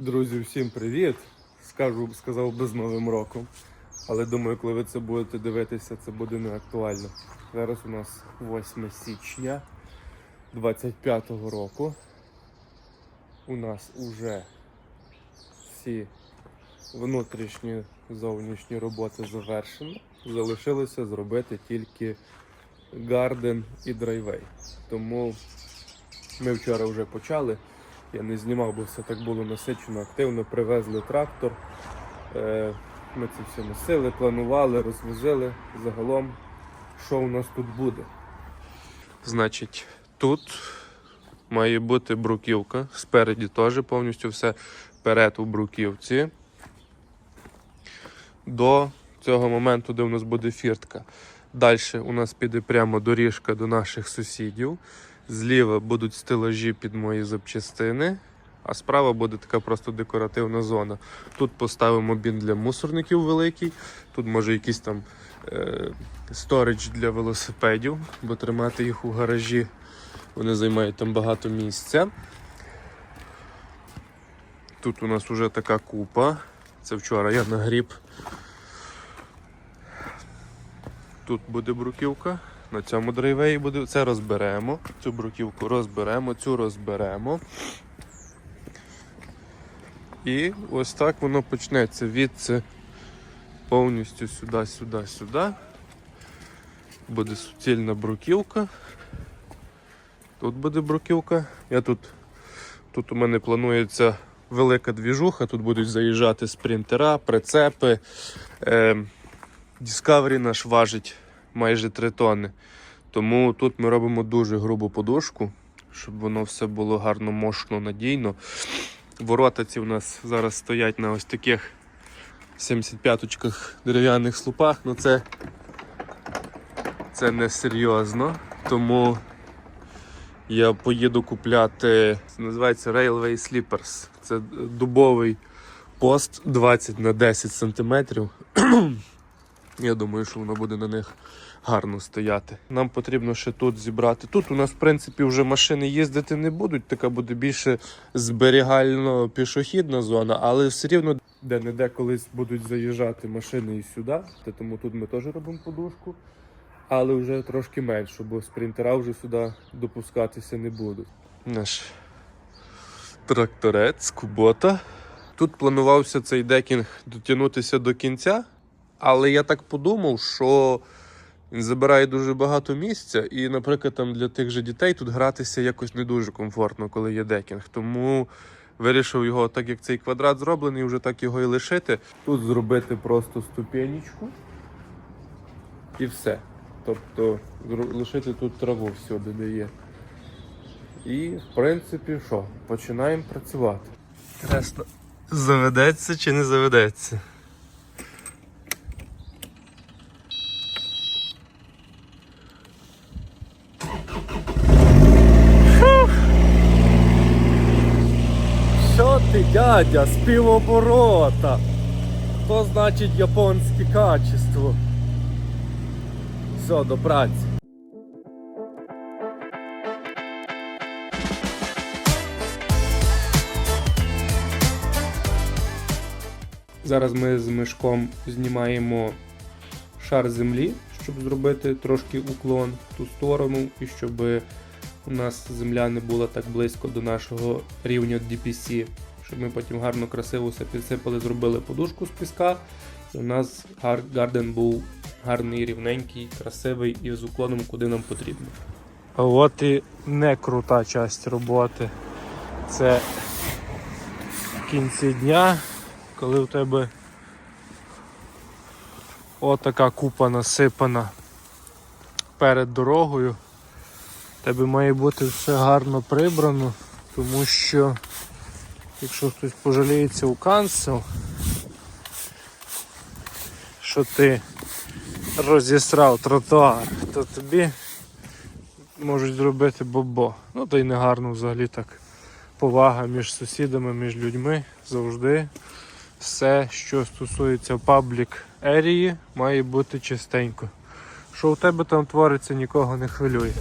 Друзі, всім привіт! Скажу, сказав би з Новим роком. Але думаю, коли ви це будете дивитися, це буде не актуально. Зараз у нас 8 січня 25-го року. У нас уже всі внутрішні зовнішні роботи завершені. Залишилося зробити тільки гарден і драйвей. Тому ми вчора вже почали. Я не знімав, бо все так було насичено, активно. Привезли трактор. Е, Ми це все носили, планували, розвозили. Загалом, що у нас тут буде? Значить, тут має бути бруківка. Спереді теж повністю все вперед у бруківці. До цього моменту, де у нас буде фіртка. Далі у нас піде прямо доріжка до наших сусідів. Зліва будуть стелажі під мої запчастини, а справа буде така просто декоративна зона. Тут поставимо бін для мусорників великий, тут може якийсь там е, сторідж для велосипедів, бо тримати їх у гаражі вони займають там багато місця. Тут у нас вже така купа. Це вчора я нагріб. Тут буде бруківка. На цьому драйвеї буде. Це розберемо. Цю бруківку розберемо, цю розберемо. І ось так воно почнеться відси повністю сюди, сюди, сюди. Буде суцільна бруківка. Тут буде бруківка. Я тут, тут у мене планується велика двіжуха, тут будуть заїжджати спринтера, прицепи. Е, Discovery наш важить майже 3 тонни. Тому тут ми робимо дуже грубу подушку, щоб воно все було гарно, мощно, надійно. Ворота ці у нас зараз стоять на ось таких 75-очках дерев'яних слупах, але це, це не серйозно. Тому я поїду купляти, це називається Railway Slippers. Це дубовий пост 20 на 10 сантиметрів. Я думаю, що воно буде на них гарно стояти. Нам потрібно ще тут зібрати. Тут у нас, в принципі, вже машини їздити не будуть, така буде більше зберігально пішохідна зона, але все рівно де-не-де колись будуть заїжджати машини і сюди, тому тут ми теж робимо подушку. Але вже трошки менше, бо спринтера вже сюди допускатися не будуть. Наш тракторець, кубота. Тут планувався цей декінг дотягнутися до кінця, але я так подумав, що він забирає дуже багато місця, і, наприклад, там для тих же дітей тут гратися якось не дуже комфортно, коли є декінг. Тому вирішив його, так як цей квадрат зроблений, вже так його і лишити. Тут зробити просто ступенечку і все. Тобто лишити тут траву всюди, де є. І, в принципі, що? Починаємо працювати. Інтересно, заведеться чи не заведеться? Що ти, дядя, з півоборота? То значить японське качество. Все, до праці. Зараз ми з мишком знімаємо шар землі, щоб зробити трошки уклон в ту сторону, і щоб у нас земля не була так близько до нашого рівня DPC, щоб ми потім гарно красиво все підсипали, зробили подушку з піска. І у нас гар- гарден був гарний, рівненький, красивий і з уклоном, куди нам потрібно. А от і не крута часть роботи. Це в кінці дня, коли у тебе отака купа насипана перед дорогою. Тебе має бути все гарно прибрано, тому що якщо хтось пожаліється у канцел, що ти розісрав тротуар, то тобі можуть зробити бобо. Ну то й не гарно взагалі так. Повага між сусідами, між людьми завжди. Все, що стосується паблік ерії, має бути чистенько. Що у тебе там твориться, нікого не хвилює.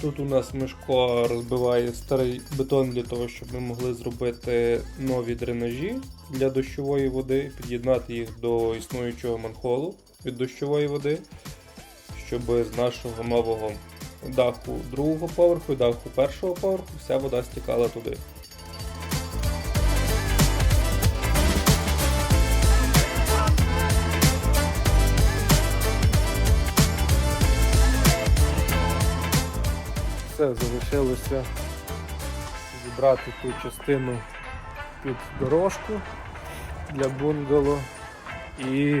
Тут у нас Мишко розбиває старий бетон для того, щоб ми могли зробити нові дренажі для дощової води, під'єднати їх до існуючого манхолу від дощової води, щоб з нашого нового даху другого поверху і даху першого поверху вся вода стікала туди. Все, залишилося зібрати ту частину під дорожку для бунгало і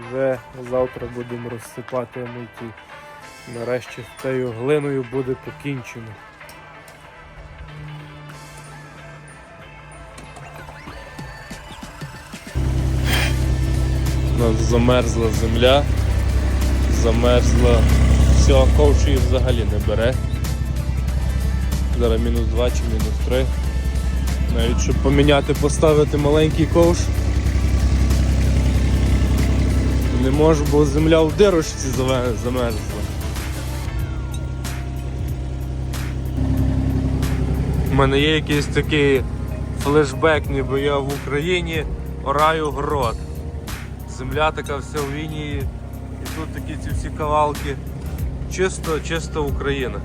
вже завтра будемо розсипати мульті. Нарешті з цією глиною буде покінчено. У нас замерзла земля, замерзла, все, ковш її взагалі не бере. Зараз мінус 2 чи мінус 3. Навіть щоб поміняти, поставити маленький ковш. Не можу, бо земля в дирочці замерзла. У мене є якийсь такий флешбек, ніби я в Україні ораю город. Земля така вся в лінії, і тут такі ці всі кавалки. Чисто, чисто Україна.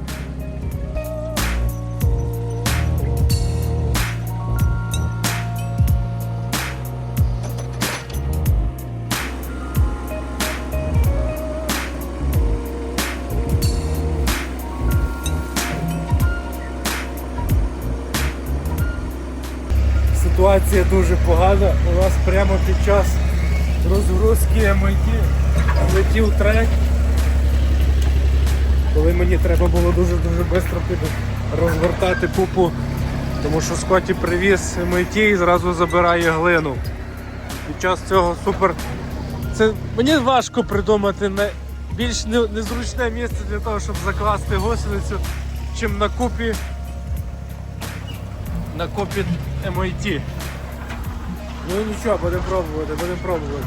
Ситуація дуже погана. У нас прямо під час розгрузки MIT летів трек. Коли мені треба було дуже-дуже швидко розгортати купу, тому що Скотті привіз MIT і зразу забирає глину. Під час цього супер. Це мені важко придумати більш не- незручне місце для того, щоб закласти гусеницю, чим на купі на копі MIT. Ну нічого, будемо пробувати, будемо пробувати.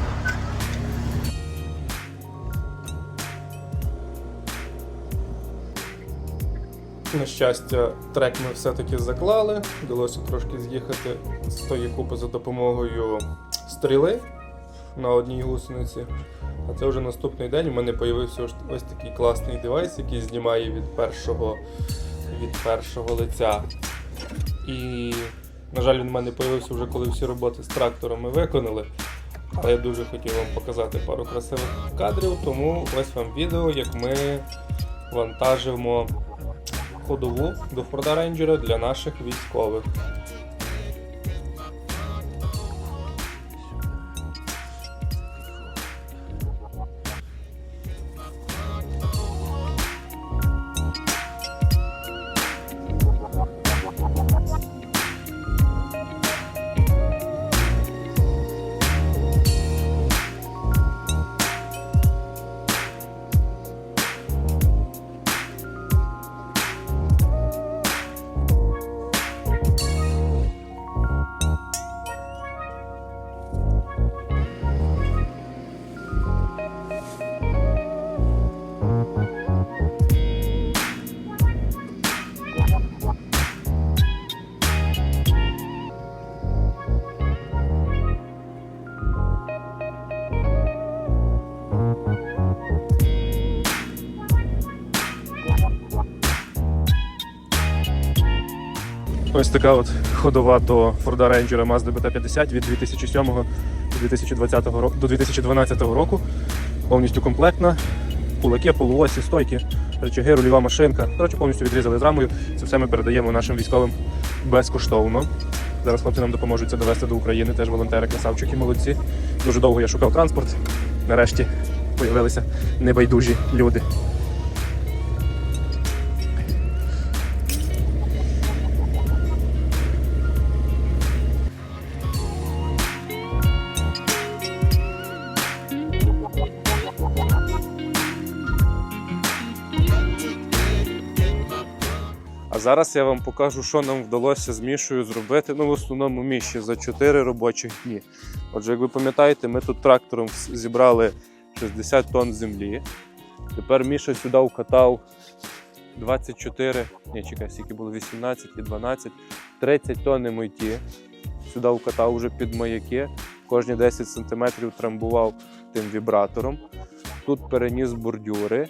На щастя, трек ми все-таки заклали. Вдалося трошки з'їхати з тої купи за допомогою стріли на одній гусениці. А це вже наступний день. У мене з'явився ось такий класний девайс, який знімає від першого, від першого лиця. І, на жаль, він в мене з'явився вже коли всі роботи з тракторами ми виконали. Але я дуже хотів вам показати пару красивих кадрів, тому ось вам відео, як ми вантажимо ходову до Форда Рейнджера для наших військових. Ось така от ходова до Форда Рейнджера Mazda BT50 від 2007 до 2020 ро- до 2012 року. Повністю комплектна. Кулаки, полуосі, стойки, речаги, рульова машинка. Коротше, повністю відрізали з рамою. Це все ми передаємо нашим військовим безкоштовно. Зараз хлопці нам допоможуть це довести до України. Теж волонтери, красавчики, молодці. Дуже довго я шукав транспорт. Нарешті з'явилися небайдужі люди. Зараз я вам покажу, що нам вдалося з Мішою зробити. Ну, в основному Міші за 4 робочих дні. Отже, як ви пам'ятаєте, ми тут трактором зібрали 60 тонн землі. Тепер Міша сюди вкатав 24, ні, чекай, скільки було 18 і 12, 30 тонн мойті. Сюди вкатав вже під маяки. Кожні 10 см трамбував тим вібратором. Тут переніс бордюри,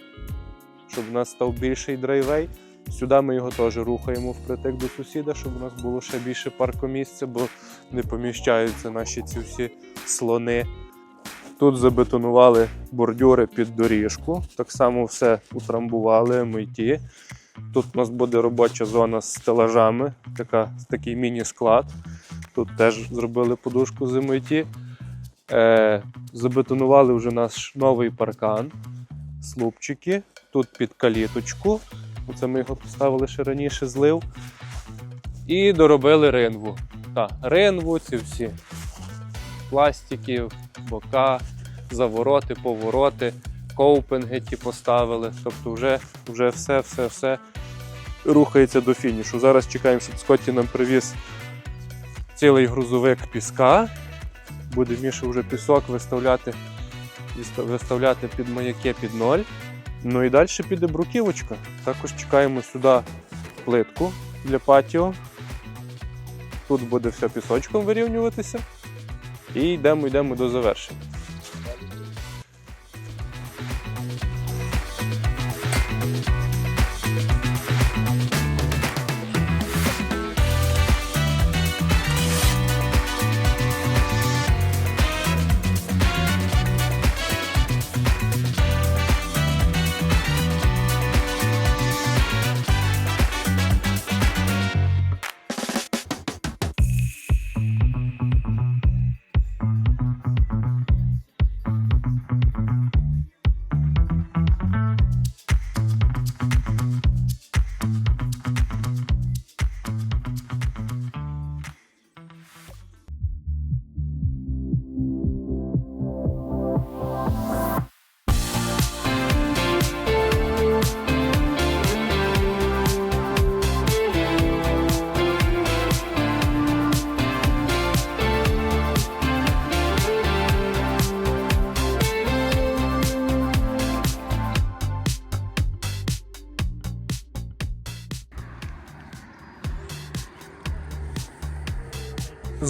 щоб у нас став більший драйвей. Сюди ми його теж рухаємо впритик до сусіда, щоб у нас було ще більше паркомісця, бо не поміщаються наші ці всі слони. Тут забетонували бордюри під доріжку. Так само все утрамбували, миті. Тут у нас буде робоча зона з стелажами, така, такий міні-склад. Тут теж зробили подушку з миті. Е, забетонували вже наш новий паркан, слупчики. Тут під каліточку. Оце ми його поставили ще раніше злив. І доробили ринву. Так, ринву, ці всі пластики, бока, завороти, повороти, коупинги ті поставили. Тобто вже, вже все, все, все рухається до фінішу. Зараз чекаємо, щоб Скотті нам привіз цілий грузовик піска. Буде Міша вже пісок виставляти, виставляти під маяки під ноль. Ну і далі піде бруківочка. Також чекаємо сюди плитку для патіо. Тут буде все пісочком вирівнюватися. І йдемо, йдемо до завершення.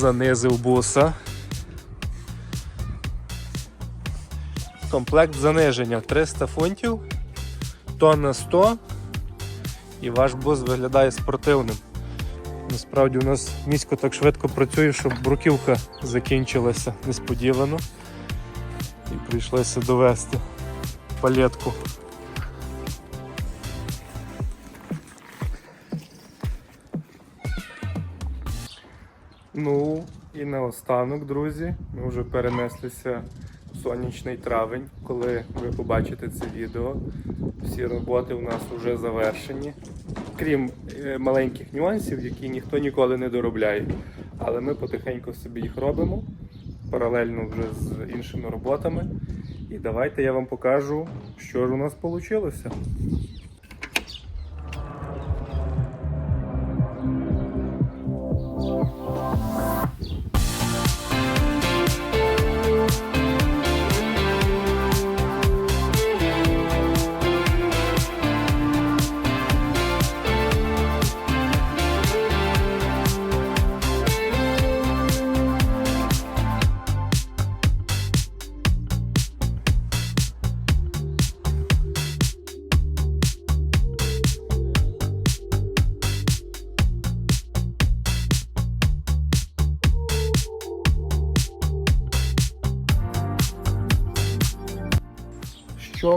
Занизив буса. Комплект заниження 300 фунтів, тонна 100 і ваш бус виглядає спортивним. Насправді у нас місько так швидко працює, щоб бруківка закінчилася несподівано. І прийшлося довести палетку. Ну і наостанок, друзі, ми вже перенеслися в сонячний травень, коли ви побачите це відео. Всі роботи у нас вже завершені. Крім е, маленьких нюансів, які ніхто ніколи не доробляє. Але ми потихеньку собі їх робимо паралельно вже з іншими роботами. І давайте я вам покажу, що ж у нас вийшло.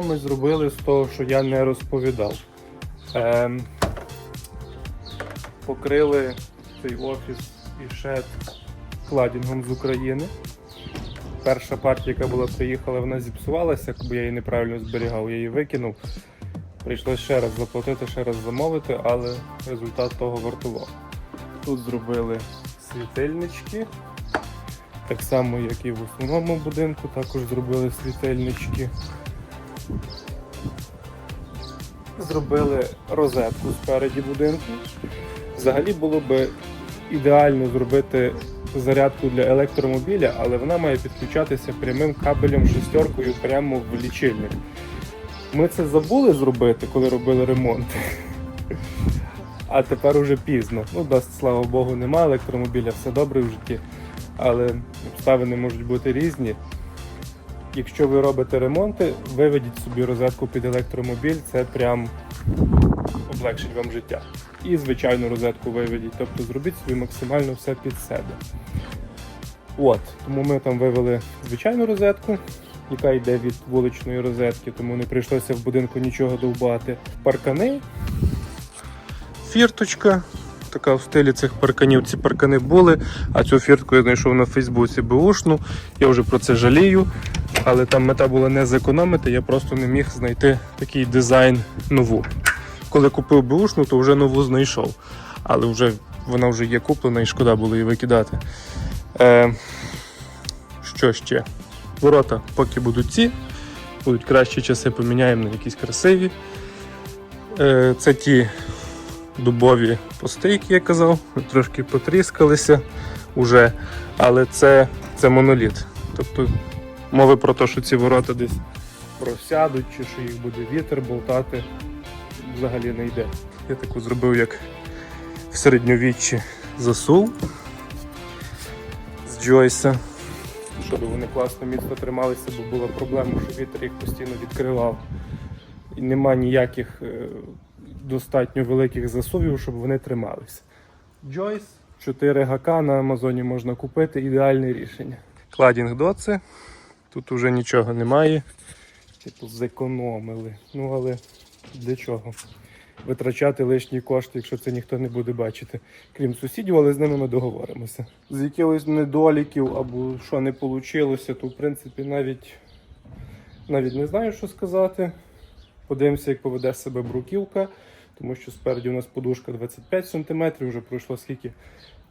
Ми зробили з того, що я не розповідав? Ем, покрили цей офіс і шед кладінгом з України. Перша партія, яка була приїхала, вона зіпсувалася, бо я її неправильно зберігав, я її викинув. Прийшлося ще раз заплатити, ще раз замовити, але результат того вартував. Тут зробили світильнички. Так само, як і в основному будинку, також зробили світильнички. Зробили розетку спереді будинку. Взагалі було би ідеально зробити зарядку для електромобіля, але вона має підключатися прямим кабелем шестеркою прямо в лічильник. Ми це забули зробити, коли робили ремонт. А тепер уже пізно. Ну, дасть, слава Богу, нема електромобіля, все добре в житті. Але обставини можуть бути різні. Якщо ви робите ремонти, виведіть собі розетку під електромобіль, це прям облегшить вам життя. І звичайну розетку виведіть, тобто зробіть собі максимально все під себе. От, тому ми там вивели звичайну розетку, яка йде від вуличної розетки, тому не прийшлося в будинку нічого довбати. Паркани, фірточка. Така в стилі цих парканів. Ці паркани були, а цю фіртку я знайшов на Фейсбуці бушну. Я вже про це жалію. Але там мета була не зекономити, я просто не міг знайти такий дизайн нову. Коли купив бушну, то вже нову знайшов. Але вже вона вже є куплена і шкода було її викидати. Е, що ще? Ворота поки будуть ці, будуть кращі часи, поміняємо на якісь красиві. Е, це ті дубові пости, які я казав, трошки потріскалися вже, але це, це моноліт. Тобто мови про те, що ці ворота десь просядуть, чи що їх буде вітер болтати, взагалі не йде. Я таку зробив, як в середньовіччі засув з Джойса, щоб вони класно міцно трималися, бо була проблема, що вітер їх постійно відкривав. І нема ніяких е, достатньо великих засувів, щоб вони трималися. Джойс 4 гака на Амазоні можна купити, ідеальне рішення. Кладінг доци. Тут вже нічого немає. Типу зекономили. Ну але для чого? Витрачати лишні кошти, якщо це ніхто не буде бачити, крім сусідів, але з ними ми договоримося. З якихось недоліків або що не вийшло, то в принципі навіть, навіть не знаю, що сказати. Подивимося, як поведе себе бруківка, тому що спереді у нас подушка 25 см, вже пройшло скільки?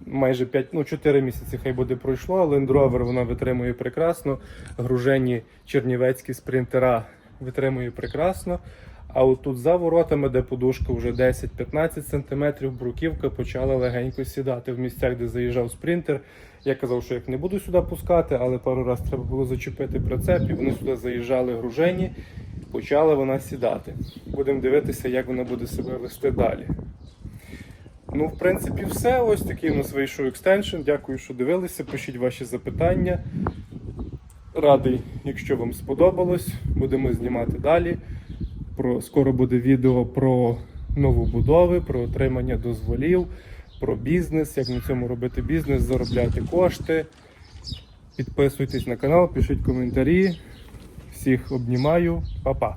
Майже 5, ну 4 місяці хай буде пройшло, Rover вона витримує прекрасно. Гружені чернівецькі спринтера витримує прекрасно. А от тут за воротами, де подушка вже 10-15 см, бруківка почала легенько сідати в місцях, де заїжджав спринтер. Я казав, що як не буду сюди пускати, але пару разів треба було зачепити прицеп, і вони сюди заїжджали гружені, почала вона сідати. Будемо дивитися, як вона буде себе вести далі. Ну, в принципі, все. Ось такий у нас вийшов екстеншн. Дякую, що дивилися. Пишіть ваші запитання. Радий, якщо вам сподобалось, будемо знімати далі. Про, скоро буде відео про новобудови, про отримання дозволів, про бізнес, як на цьому робити бізнес, заробляти кошти. Підписуйтесь на канал, пишіть коментарі. Всіх обнімаю, Па-па!